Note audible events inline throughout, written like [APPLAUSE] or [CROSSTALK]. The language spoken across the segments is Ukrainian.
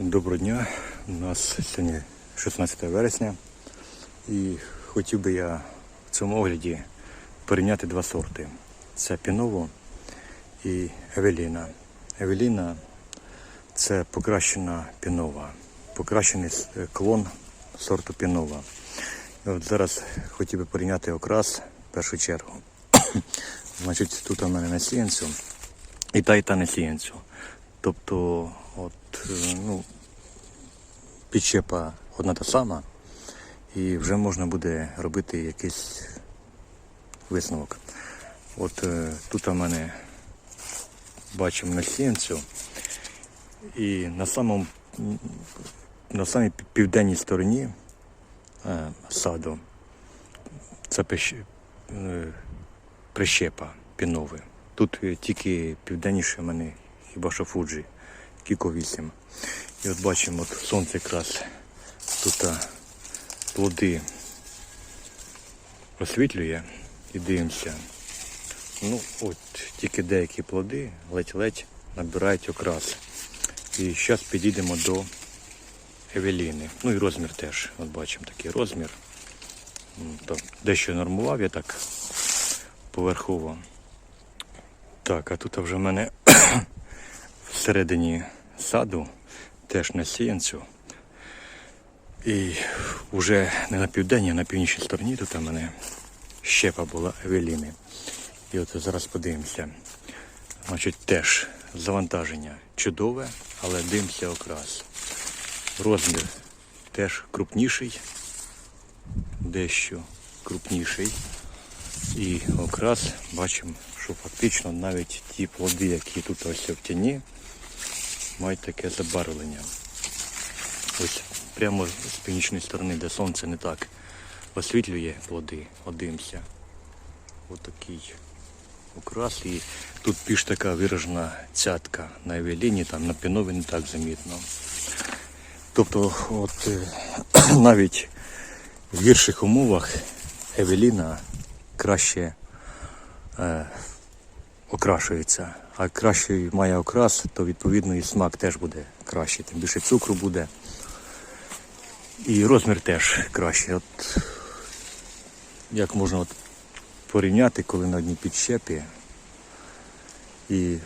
Доброго дня. У нас сьогодні 16 вересня. І хотів би я в цьому огляді порівняти два сорти. Це Піново і Евеліна. Евеліна це покращена пінова, покращений е, клон сорту пінова. І от зараз хотів би порівняти окрас в першу чергу. [COUGHS] Значить, тут у мене на сіянцю і та, і та на сіянцю. Тобто, от, е, ну, підщепа одна та сама, і вже можна буде робити якийсь висновок. От е, тут у мене бачимо насінцю, і на самому на самій південній стороні е, саду це е, прищепа пінове. Тут тільки південніше в мене хіба що Фуджі, Кіко 8. І от бачимо, от сонце якраз тут плоди освітлює і дивимося. Ну, от тільки деякі плоди ледь-ледь набирають окрас. І зараз підійдемо до Евеліни. Ну і розмір теж. От бачимо такий розмір. М, дещо нормував я так поверхово. Так, а тут вже в мене всередині саду теж на сіянцю. І вже не на південній, а на північній стороні тут у мене щепа була Евеліни. І от зараз подивимося. Значить, теж завантаження чудове, але дивимося окрас. Розмір теж крупніший, дещо крупніший. І окрас бачимо, що фактично навіть ті плоди, які тут ось в тіні, мають таке забарвлення. Ось прямо з північної сторони, де сонце не так освітлює плоди, от дивимося. Ось такий окрас. І тут більш така виражена цятка на евеліні, там на пінові не так замітно. Тобто, от е, [CLEARS THROAT] навіть в гірших умовах Евеліна краще е, окрашується. А краще має окрас, то відповідно і смак теж буде кращий. Тим більше цукру буде. І розмір теж кращий. От як можна от порівняти, коли на одній підщепі. І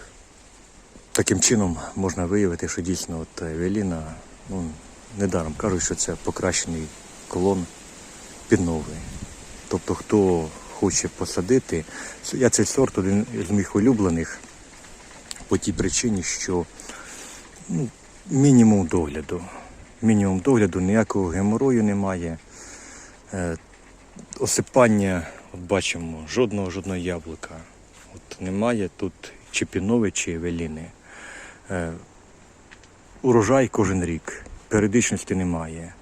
таким чином можна виявити, що дійсно от Евеліна, ну, недаром кажуть, що це покращений колон підновий. Тобто, хто хоче посадити, я цей сорт один з моїх улюблених по тій причині, що ну, мінімум догляду. Мінімум догляду, ніякого геморою немає. Е, осипання, от бачимо, жодного жодного яблука. От немає тут чи чи евеліни. Е, урожай кожен рік, періодичності немає.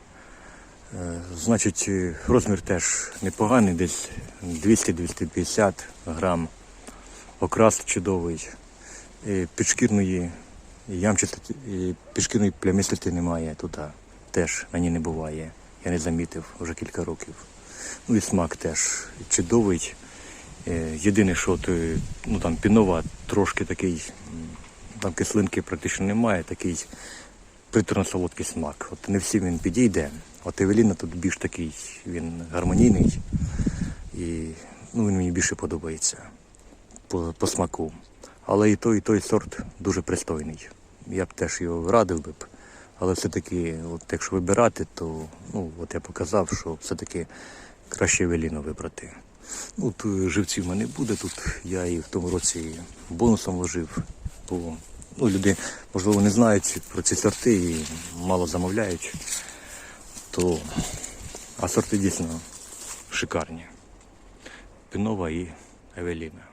Е, Значить, е, розмір теж непоганий, десь 200-250 грам. Окрас чудовий. Підшкірної ямчатості, е, підшкірної плямистості немає тут. Теж ній не буває. Я не замітив вже кілька років. Ну і смак теж чудовий. Е, Єдине, що е, ну, там пінова трошки такий, там кислинки практично немає, такий приторно-солодкий смак. От не всім він підійде. От Евеліна тут більш такий, він гармонійний і ну, він мені більше подобається по, по смаку. Але і той, і той сорт дуже пристойний. Я б теж його радив би. Але все-таки, от якщо вибирати, то ну, от я показав, що все-таки краще Евеліну вибрати. Ну, тут живців в мене буде тут. Я і в тому році бонусом вложив. Бо ну, люди, можливо, не знають про ці сорти і мало замовляють. То... А сорти дійсно шикарні. Пінова і Евеліна.